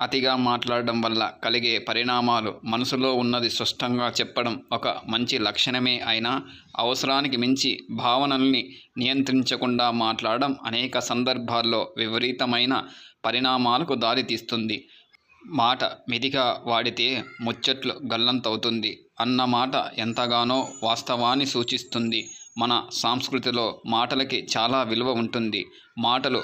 అతిగా మాట్లాడడం వల్ల కలిగే పరిణామాలు మనసులో ఉన్నది స్పష్టంగా చెప్పడం ఒక మంచి లక్షణమే అయినా అవసరానికి మించి భావనల్ని నియంత్రించకుండా మాట్లాడడం అనేక సందర్భాల్లో విపరీతమైన పరిణామాలకు దారితీస్తుంది మాట మిదిగా వాడితే ముచ్చట్లు గల్లంతవుతుంది. అన్న మాట ఎంతగానో వాస్తవాన్ని సూచిస్తుంది. మన సంస్కృతిలో మాటలకి చాలా విలువ ఉంటుంది. మాటలు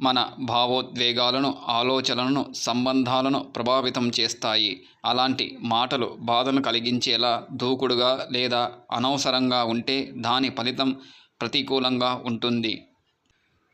మన భావోద్వేగాలను ఆలోచనలను సంబంధాలను ప్రభావితం చేస్తాయి. అలాంటి మాటలు బాధను కలిగించేలా దూకుడుగా లేదా అనవసరంగా ఉంటే దాని ఫలితం ప్రతికూలంగా ఉంటుంది.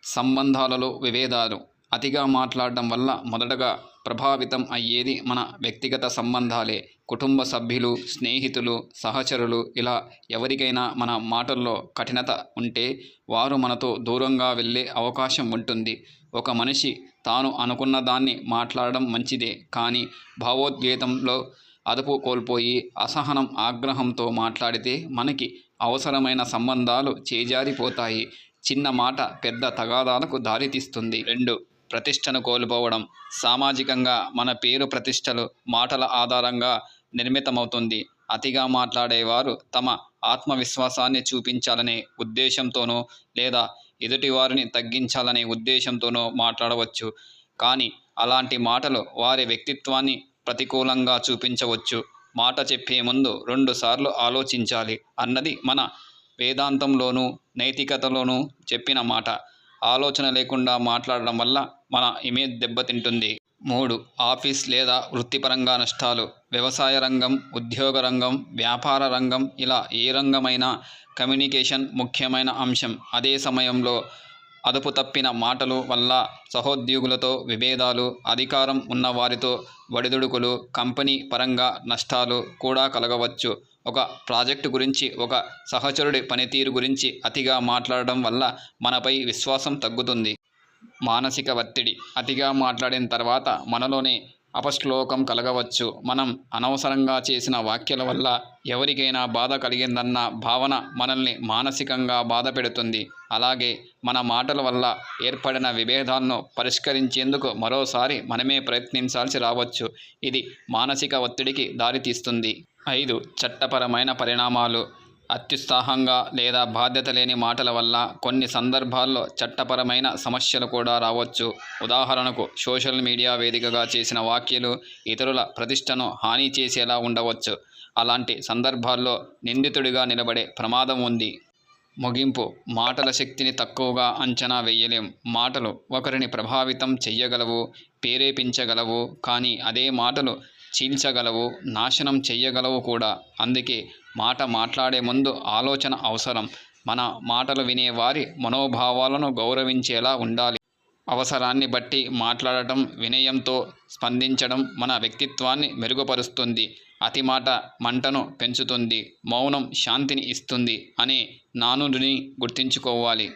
సంబంధాలలో విభేదాలు అతిగా మాట్లాడడం వల్ల మొదటగా ప్రభావితం అయ్యేది మన వ్యక్తిగత సంబంధాలే. కుటుంబ సభ్యులు స్నేహితులు సహచరులు ఇలా ఎవరికైనా మన మాటల్లో కఠినత ఉంటే వారు మనతో దూరంగా వెళ్ళే అవకాశం ఉంటుంది. ఒక మనిషి తాను అనుకున్న దాన్ని మాట్లాడడం మంచిదే కానీ భావోద్వేగంలో అదుపు కోల్పోయి అసహనం ఆగ్రహంతో మాట్లాడితే మనకి అవసరమైన సంబంధాలు చేజారిపోతాయి. చిన్న మాట పెద్ద తగాదాలకు దారితీస్తుంది. రెండు ప్రతిష్టను కోల్పోవడం సామాజికంగా మన పేరు ప్రతిష్టలు మాటల ఆధారంగా నిర్మితమవుతుంది. అతిగా మాట్లాడేవారు తమ ఆత్మవిశ్వాసాన్ని చూపించాలనే ఉద్దేశంతోనో లేదా ఎదుటివారిని తగ్గించాలనే ఉద్దేశంతోనో మాట్లాడవచ్చు. కానీ అలాంటి మాటలు వారి వ్యక్తిత్వాన్ని ప్రతికూలంగా చూపించవచ్చు. మాట చెప్పే ముందు రెండుసార్లు ఆలోచించాలి అన్నది మన వేదాంతంలోనూ నైతికతలోనూ చెప్పిన మాట. ఆలోచన లేకుండా మాట్లాడడం వల్ల మన ఇమేజ్ దెబ్బతింటుంది మూడు ఆఫీస్ లేదా వృత్తిపరంగా నష్టాలు. వ్యవసాయ రంగం ఉద్యోగ రంగం వ్యాపార రంగం ఇలా ఏ రంగమైనా కమ్యూనికేషన్ ముఖ్యమైన అంశం. అదే సమయంలో అదుపు తప్పిన మాటలు వల్ల సహోద్యోగులతో విభేదాలు అధికారం ఉన్న వారితో వడిదుడుకులు కంపెనీ పరంగా నష్టాలు కూడా కలగవచ్చు. ఒక ప్రాజెక్టు గురించి ఒక సహచరుడి పనితీరు గురించి అతిగా మాట్లాడడం వల్ల మనపై విశ్వాసం తగ్గుతుంది. మానసిక ఒత్తిడి అతిగా మాట్లాడిన తర్వాత మనలోనే అపశ్లోకం కలగవచ్చు. మనం అనవసరంగా చేసిన వ్యాఖ్యల వల్ల ఎవరికైనా బాధ కలిగిందన్న భావన మనల్ని మానసికంగా బాధ పెడుతుంది. అలాగే మన మాటల వల్ల ఏర్పడిన విభేదాలను పరిష్కరించేందుకు మరోసారి మనమే ప్రయత్నించాల్సి రావచ్చు. ఇది మానసిక ఒత్తిడికి దారితీస్తుంది. ఐదు చట్టపరమైన పరిణామాలు. అత్యుత్సాహంగా లేదా బాధ్యత లేని మాటల వల్ల కొన్ని సందర్భాల్లో చట్టపరమైన సమస్యలు కూడా రావచ్చు. ఉదాహరణకు సోషల్ మీడియా వేదికగా చేసిన వ్యాఖ్యలు ఇతరుల ప్రతిష్టను హాని చేసేలా ఉండవచ్చు. అలాంటి సందర్భాల్లో నిందితుడిగా నిలబడే ప్రమాదం ఉంది. ముగింపు మాటల శక్తిని తక్కువగా అంచనా వేయలేం. మాటలు ఒకరిని ప్రభావితం చెయ్యగలవు ప్రేరేపించగలవు. కానీ అదే మాటలు చీల్చగలవు నాశనం చెయ్యగలవు కూడా. అందుకే మాట మాట్లాడే ముందు ఆలోచన అవసరం. మన మాటలు వినేవారి మనోభావాలను గౌరవించేలా ఉండాలి. అవసరాన్ని బట్టి మాట్లాడటం వినయంతో స్పందించడం మన వ్యక్తిత్వాన్ని మెరుగుపరుస్తుంది. అతి మాట మంటను పెంచుతుంది మౌనం శాంతిని ఇస్తుంది అనే నానుడిని గుర్తుంచుకోవాలి.